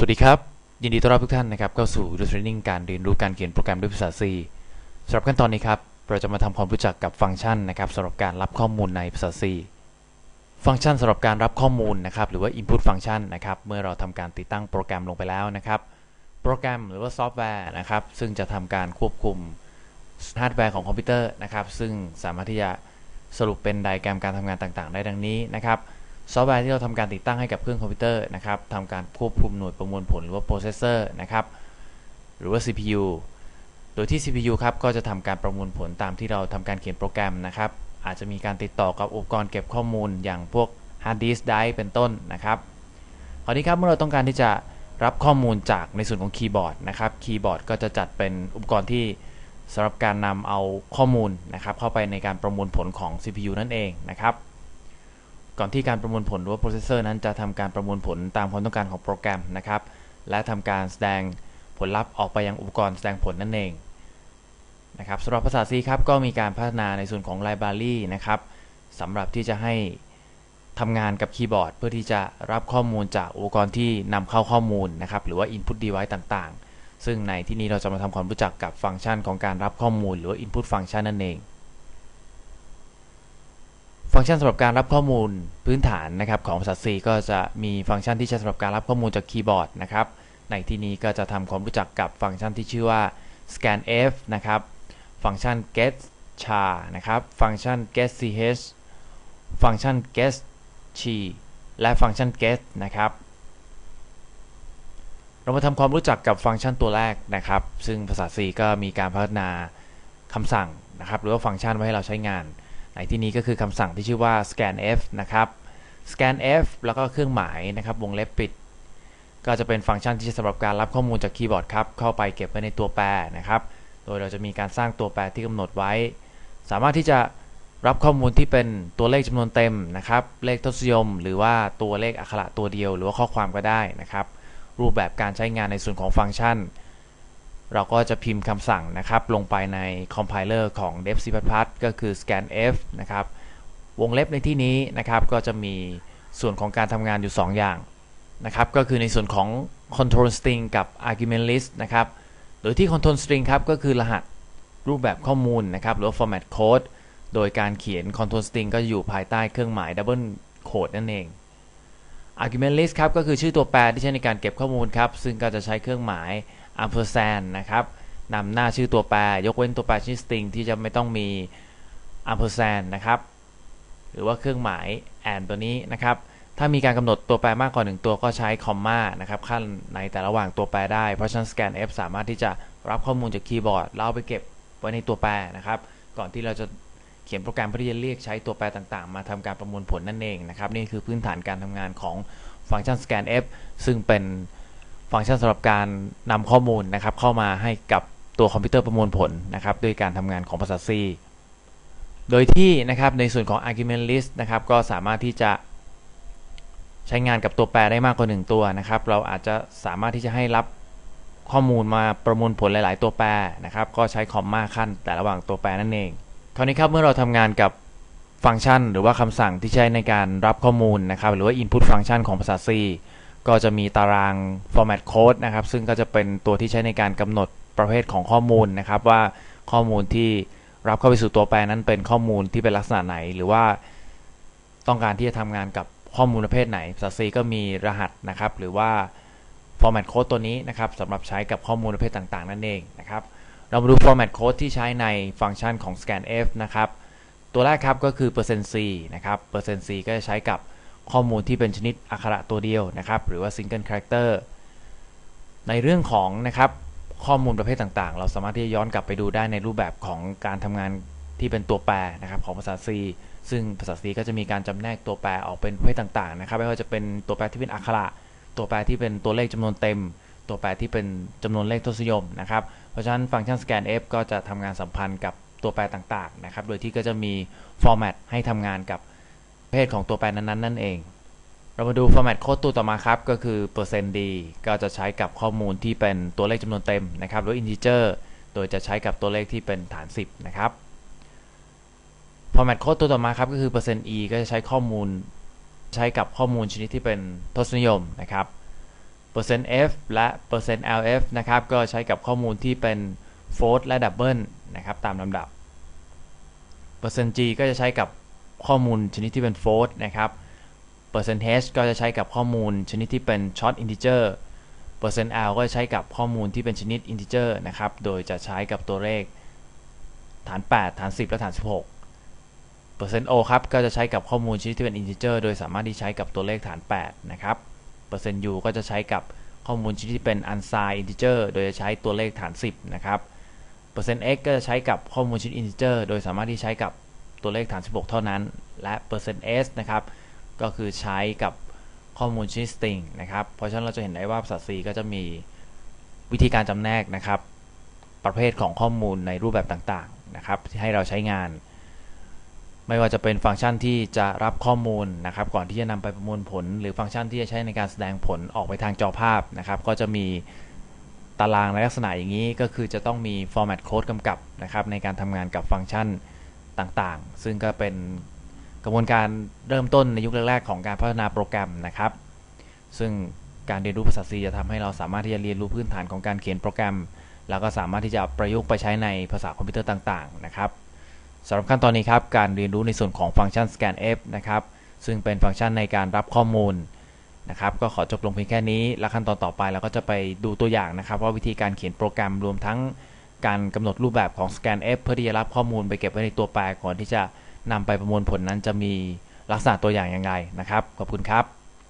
สวัสดีครับ ยินดีต้อนรับทุกท่านนะครับเข้าสู่ Video Training การเรียนรู้การเขียนโปรแกรมด้วยภาษา C สำหรับขั้นตอนนี้ครับเราจะมาทำความรู้จักกับฟังก์ชันนะครับสำหรับการรับข้อมูลในภาษา C ฟังก์ชันสำหรับการรับข้อมูลนะครับหรือว่า input function นะครับเมื่อเราทำการติดตั้งโปรแกรมลงไปแล้วนะครับโปรแกรมหรือว่าซอฟต์แวร์นะครับซึ่งจะทำการควบคุมฮาร์ดแวร์ของคอมพิวเตอร์นะครับซึ่งสามารถที่จะสรุปเป็นไดอะแกรมการทำงานต่างๆ ได้ดังนี้นะครับ ซอฟต์แวร์ที่เราทำการติดตั้งให้กับเครื่องคอมพิวเตอร์นะครับทำการควบคุมหน่วยประมวลผลหรือว่าโปรเซสเซอร์นะครับ หรือว่า CPU โดยที่ CPU ครับก็จะทำการประมวลผลตามที่เราทำการเขียนโปรแกรมนะครับ อาจจะมีการติดต่อกับอุปกรณ์เก็บข้อมูลอย่างพวกฮาร์ดดิสก์ไดร์เป็นต้นนะครับคราวนี้ครับเมื่อเราต้องการที่จะรับข้อมูลจากในส่วนของคีย์บอร์ดนะครับคีย์บอร์ดก็จะจัดเป็นอุปกรณ์ที่สำหรับการนำเอาข้อมูลนะครับเข้าไปในการประมวลผลของ CPU นั่นเองนะครับ ก่อนที่การประมวลผลหรือว่าโปรเซสเซอร์นั้นจะทำการประมวลผลตามความต้องการของโปรแกรมนะครับ และทำการแสดงผลลัพธ์ออกไปยังอุปกรณ์แสดงผลนั่นเองนะครับสำหรับภาษา C ครับก็มีการพัฒนาในส่วนของ Library นะครับสำหรับที่จะให้ทำงานกับคีย์บอร์ด เพื่อที่จะรับข้อมูลจากอุปกรณ์ที่นำเข้าข้อมูลนะครับหรือว่า Input Device ต่างๆ ซึ่งในที่นี้เราจะมาทำความรู้จักกับฟังก์ชันของการรับข้อมูลหรือว่า Input Function นั่นเอง ฟังก์ชันสำหรับการรับข้อมูลพื้นฐานนะครับของภาษา C ก็จะมีฟังก์ชันที่ใช้สำหรับการรับข้อมูลจากคีย์บอร์ดนะครับ ในที่นี้ก็จะทำความรู้จักกับฟังก์ชันที่ชื่อว่า scanf นะครับ ฟังก์ชัน get char นะครับ ฟังก์ชัน get ch ฟังก์ชัน get chi และฟังก์ชัน get นะครับ เรามาทำความรู้จักกับฟังก์ชันตัวแรกนะครับ ซึ่งภาษา C ก็มีการพัฒนาคำสั่งนะครับ หรือว่าฟังก์ชันไว้ให้เราใช้งาน ในที่นี้ก็คือคำสั่งที่ชื่อว่า scanf นะครับ scanf แล้วก็เครื่องหมายนะครับ วงเล็บปิด ก็จะเป็นฟังก์ชันที่สำหรับการรับข้อมูลจากคีย์บอร์ดครับ เข้าไปเก็บไว้ในตัวแปรนะครับ โดยเราจะมีการสร้างตัวแปรที่กำหนดไว้ สามารถที่จะรับข้อมูลที่เป็นตัวเลขจำนวนเต็มนะครับ เลขทศนิยม หรือว่าตัวเลขอักขระตัวเดียว หรือว่าข้อความก็ได้นะครับ รูปแบบการใช้งานในส่วนของฟังก์ชัน เราก็จะพิมพ์คำสั่งนะครับ ลงไปในคอมไพเลอร์ของ d e v c ก็คือ scanf นะครับ วงเล็บในที่นี้นะครับ ก็จะมีส่วนของการทำงานอยู่ 2 อย่างนะครับ ก็คือในส่วนของ control string กับ argument list นะครับ โดยที่ control string ครับ ก็คือรหัสรูปแบบข้อมูลนะครับ หรือ format code โดยการเขียน control string ก็อยู่ภายใต้เครื่องหมาย double quote นั่นเอง argument list ครับ ก็คือชื่อตัวแปรที่ใช้ในการเก็บข้อมูลครับ ซึ่งก็จะใช้เครื่องหมาย ampersand นะครับนำหน้าชื่อตัวแปร ยกเว้นตัวแปรชื่อ string ที่จะไม่ต้องมี ampersand นะครับ หรือว่าเครื่องหมาย and ตัวนี้นะครับ ถ้ามีการกำหนดตัวแปรมากกว่า 1 ตัวก็ใช้คอมมานะครับขั้นในแต่ระหว่างตัวแปรได้ เพราะฉะนั้น scanf สามารถที่จะรับข้อมูลจากคีย์บอร์ดแล้วเอาไปเก็บไว้ในตัวแปรนะครับ ก่อนที่เราจะเขียนโปรแกรมเพื่อที่จะเรียกใช้ตัวแปรต่างๆ มาทำการประมวลผลนั่นเองนะครับ นี่คือพื้นฐานการทำงานของฟังก์ชัน scanf ซึ่งเป็น ฟังก์ชันสำหรับการนำข้อมูลนะครับเข้ามาให้กับตัวคอมพิวเตอร์ประมวลผลนะครับด้วยการทำงานของภาษา C โดยที่นะครับในส่วนของ argument list นะครับก็สามารถที่จะใช้งานกับตัวแปรได้มากกว่า 1 ตัวนะครับ เราอาจจะสามารถที่จะให้รับข้อมูลมาประมวลผลหลาย ๆ ตัวแปรนะครับ ก็ใช้คอมมาขั้นแต่ระหว่างตัวแปรนั่นเอง คราวนี้ครับเมื่อเราทำงานกับฟังก์ชัน หรือว่าคำสั่งที่ใช้ในการรับข้อมูลนะครับ หรือว่า input ฟังก์ชันของภาษา C ก็จะมีตาราง format code นะครับ ซึ่งก็จะเป็นตัวที่ใช้ในการกำหนดประเภทของข้อมูลนะครับ ว่าข้อมูลที่รับเข้าไปสู่ตัวแปรนั้นเป็นข้อมูลที่เป็นลักษณะไหน หรือว่าต้องการที่จะทำงานกับข้อมูลประเภทไหนภาษา C ก็มีรหัสนะครับ หรือว่า format code ตัวนี้นะครับสำหรับใช้กับข้อมูลประเภทต่างๆ นั่นเองนะครับ เรามาดู format code ที่ใช้ในฟังก์ชันของ scanf นะครับ ตัวแรกครับก็คือ %c นะครับ %c ก็จะใช้กับ ข้อมูลที่เป็นชนิดอักขระตัวเดียวนะครับ หรือว่า single character ในเรื่องของนะครับข้อมูลประเภทต่างๆ เราสามารถที่จะย้อนกลับไปดูได้ในรูปแบบของการทำงานที่เป็นตัวแปรนะครับของภาษา C ซึ่งภาษา C ก็จะมีการจำแนกตัวแปรออกเป็นประเภทต่างๆนะครับ ไม่ว่าจะเป็นตัวแปรที่เป็นอักขระ ตัวแปรที่เป็นตัวเลขจำนวนเต็ม ตัวแปรที่เป็นจำนวนเลขทศนิยมนะครับ เพราะฉะนั้นฟังก์ชัน scanf ก็จะทำงานสัมพันธ์กับตัวแปรต่างๆนะครับ โดยที่ก็จะมี format ให้ทำงานกับ ประเภทของตัวแปรนั้นๆนั่นเอง เรามาดู format code ตัวต่อมาครับ ก็คือ %d ก็จะใช้กับข้อมูลที่เป็นตัวเลขจำนวนเต็มนะครับ หรือ integer โดยจะใช้กับตัวเลขที่เป็นฐาน 10 นะครับ format code ตัวต่อมาครับก็คือ %e ก็จะใช้ข้อมูลใช้กับข้อมูลชนิดที่เป็นทศนิยมนะครับ %f และ %lf นะครับก็ใช้กับข้อมูลที่เป็น float และ double นะครับตามลำดับ %g ก็จะใช้กับ ข้อมูลชนิดที่เป็น float นะครับ %h ก็จะใช้กับข้อมูลชนิดที่เป็น short integer percent %l ก็จะใช้กับข้อมูลที่เป็นชนิด integer นะครับ โดยจะใช้กับตัวเลขฐาน 8 ฐาน 10 และฐาน 16 %o ครับ ก็จะใช้กับข้อมูลชนิดที่เป็น integer โดยสามารถที่ใช้กับตัวเลขฐาน 8 นะครับ percent %u ก็จะใช้กับข้อมูลชนิดที่เป็น unsigned integer โดยจะใช้ตัวเลขฐาน 10 นะครับ percent %x ก็จะใช้กับข้อมูลชนิด integer โดยสามารถที่ใช้กับ ตัวเลขฐาน 16 เท่านั้น และ %s นะครับ ก็คือใช้กับข้อมูลชนิด string นะครับ เพราะฉะนั้นเราจะเห็นได้ว่าภาษา C ก็จะมีวิธีการจำแนกนะครับ ประเภทของข้อมูลในรูปแบบต่างๆนะครับที่ให้เราใช้งาน ไม่ว่าจะเป็นฟังก์ชันที่จะรับข้อมูลนะครับ ก่อนที่จะนำไปประมวลผล หรือฟังก์ชันที่จะใช้ในการแสดงผลออกไปทางจอภาพนะครับ ก็จะมีตารางในลักษณะอย่างนี้ก็คือจะต้องมี format code กำกับนะครับในการทำงานกับฟังก์ชัน ต่างๆ ซึ่งก็เป็นกระบวนการเริ่มต้นในยุคแรกๆของการพัฒนาโปรแกรมนะครับ ซึ่งการเรียนรู้ภาษา C จะทำให้เราสามารถที่จะเรียนรู้พื้นฐานของการเขียนโปรแกรม แล้วก็สามารถที่จะประยุกต์ไปใช้ในภาษาคอมพิวเตอร์ต่างๆนะครับสำหรับขั้นตอนนี้ครับการเรียนรู้ในส่วนของฟังก์ชัน scanf นะครับซึ่งเป็นฟังก์ชันในการรับข้อมูลนะครับก็ขอจบลงเพียงแค่นี้ และขั้นตอนต่อไปเราก็จะไปดูตัวอย่างนะครับ ว่าวิธีการเขียนโปรแกรมรวมทั้ง การกำหนดรูปแบบของ scanf เพื่อที่จะรับข้อมูลไปเก็บไว้ในตัวแปรก่อนที่จะนำไปประมวลผลนั้นจะมีลักษณะตัวอย่างยังไงนะครับ ขอบคุณครับ